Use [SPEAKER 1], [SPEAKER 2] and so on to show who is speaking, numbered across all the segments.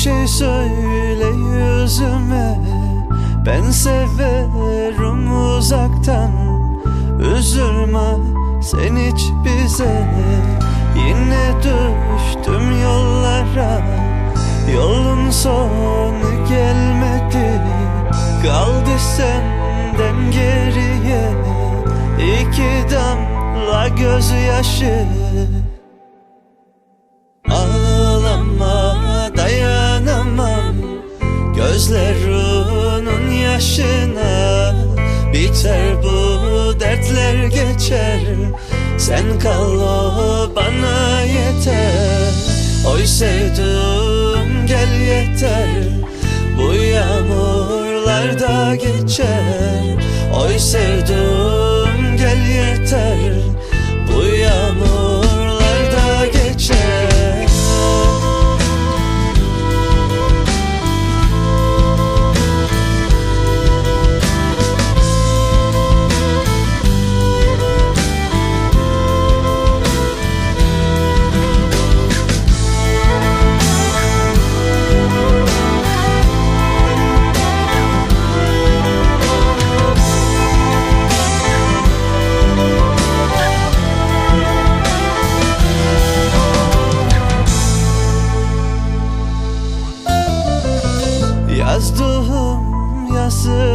[SPEAKER 1] şey söyle yüzüme. Ben severim uzaktan Üzülme sen hiç bize. Yine düştüm yollara Yolun sonu gelmedi. Kaldı senden geriye İki damla gözyaşı. Ağlama Gözlerinin yaşına. Biter bu dertler geçer. Sen kal o bana yeter. Oy sevdum gel yeter. Bu yağmurlar da geçer. Oy sevdum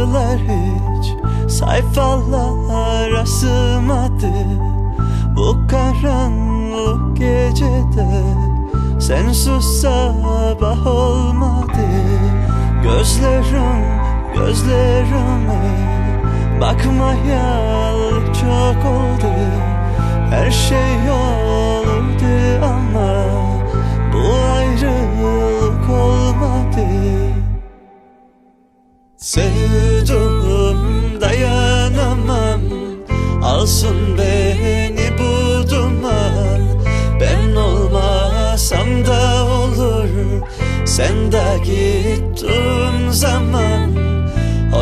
[SPEAKER 1] yazılar hiç sayfalara sığmadı Bu karanlık gecede sensiz sabah olmadı. Gözlerim gözlerime bakmayalı çok oldu Alsın beni bu duman Ben olmasam da olur. Sen de gittin zaman.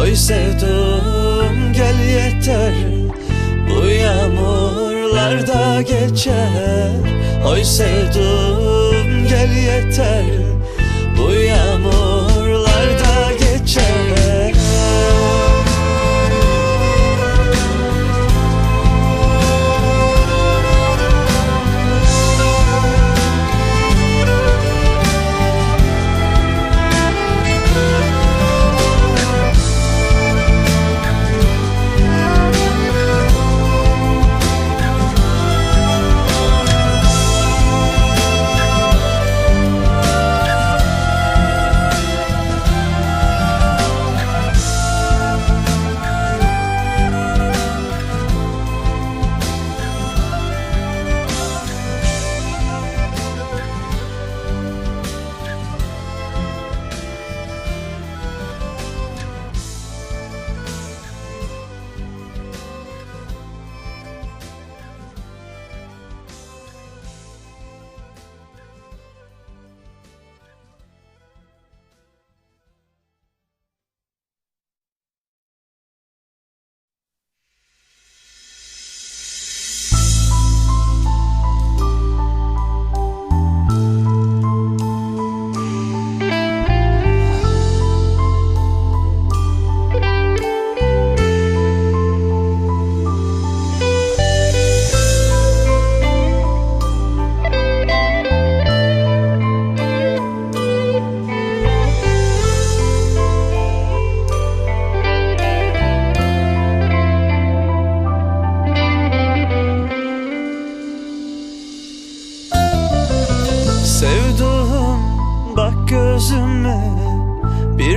[SPEAKER 1] Oy sevdum gel yeter. Bu yağmurlar da geçer. Oy sevdum gel yeter. Bu yağmurlar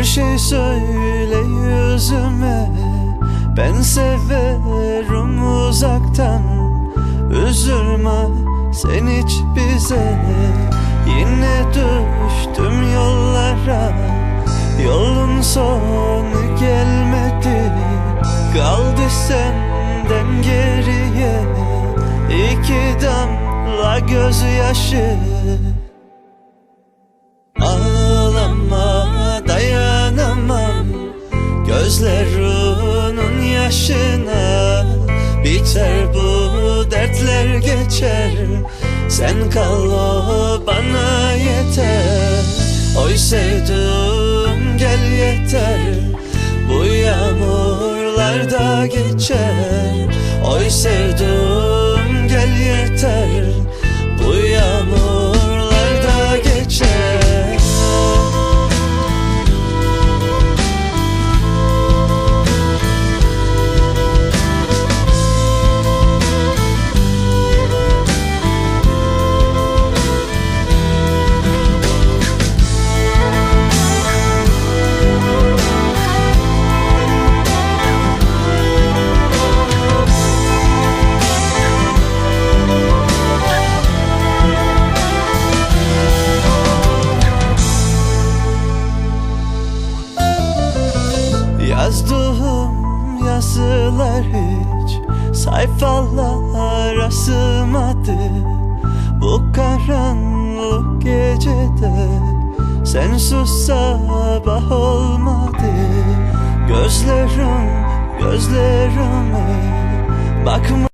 [SPEAKER 1] şey söyle yüzüme. Ben severim uzaktan. Üzülme sen hiç bize. Yine düştüm yollara. Yolun sonu gelmedi. Kaldı senden geriye İki damla gözyaşı. Ağlama Yaşına Biter bu dertler geçer. Sen kal o bana yeter. Oy sevdum gel yeter. Bu yağmurlar da geçer. Oy sevdum Yazdığım yazılar hiç sayfalara sığmadı Bu karanlık gecede sensiz sabah olmadı. Gözlerim gözlerime bakma